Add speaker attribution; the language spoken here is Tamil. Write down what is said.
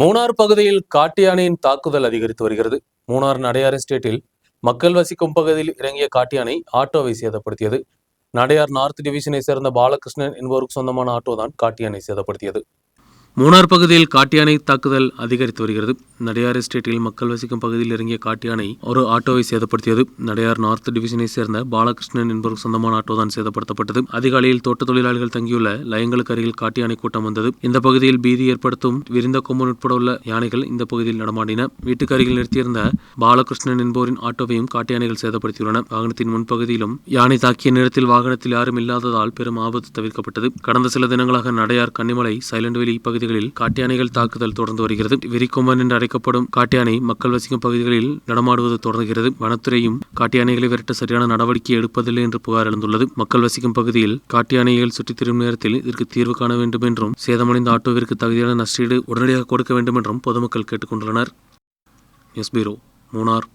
Speaker 1: மூணார் பகுதியில் காட்டு யானையின் தாக்குதல் அதிகரித்து வருகிறது. மூணார் நடையார் எஸ்டேட்டில் மக்கள் வசிக்கும் பகுதியில் இறங்கிய காட்டு யானை ஆட்டோவை சேதப்படுத்தியது. நடையார் நார்த் டிவிஷனை சேர்ந்த பாலகிருஷ்ணன் என்பவருக்கு சொந்தமான ஆட்டோ தான் காட்டு யானை சேதப்படுத்தியது. மூணார் பகுதியில் காட்டியானை தாக்குதல் அதிகரித்து வருகிறது. நடையார் எஸ்டேட்டில் மக்கள் வசிக்கும் பகுதியில் இறங்கிய காட்டியானை ஒரு ஆட்டோவை சேதப்படுத்தியது. நடையார் நார்த் டிவிஷனை சேர்ந்த பாலகிருஷ்ணன் என்பவருக்கு சொந்தமான ஆட்டோ தான் சேதப்படுத்தப்பட்டது. அதிகாலையில் தோட்ட தொழிலாளிகள் தங்கியுள்ள லயங்களுக்கு அருகில் காட்டியானை கூட்டம் வந்தது. இந்த பகுதியில் பீதி ஏற்படுத்தும் விரிந்த கொம்பன் உட்பட உள்ள யானைகள் இந்த பகுதியில் நடமாடின. வீட்டுக்கு அருகில் நிறுத்தியிருந்த பாலகிருஷ்ணன் என்பவரின் ஆட்டோவையும் காட்டு யானைகள் சேதப்படுத்தியுள்ளன. வாகனத்தின் முன்பகுதியிலும் யானை தாக்கிய நேரத்தில் வாகனத்தில் யாரும் இல்லாததால் பெரும் ஆபத்து தவிர்க்கப்பட்டது. கடந்த சில தினங்களாக நடையார் கன்னிமலை சைலண்ட் வெளி பகுதிகளில் காட்டு யானைகள் தாக்குதல் தொடர்ந்து வருகிறது. விரிக்கொம்பன் என்று அழைக்கப்படும் காட்டியானை மக்கள் வசிக்கும் பகுதிகளில் நடமாடுவது தொடர்கிறது. வனத்துறையும் காட்டு யானைகளை விரட்ட சரியான நடவடிக்கை எடுப்பதில்லை என்று புகார் எழுந்துள்ளது. மக்கள் வசிக்கும் பகுதியில் காட்டியானைகள் சுற்றித் திரும்பும் நேரத்தில் இதற்கு தீர்வு காண வேண்டும் என்றும் சேதமடைந்த ஆட்டோவிற்கு தகுதியான நஷ்டீடு உடனடியாக கொடுக்க வேண்டும் என்றும் பொதுமக்கள் கேட்டுக்கொண்டுள்ளனர் நியூஸ் பீரோ மூணார்.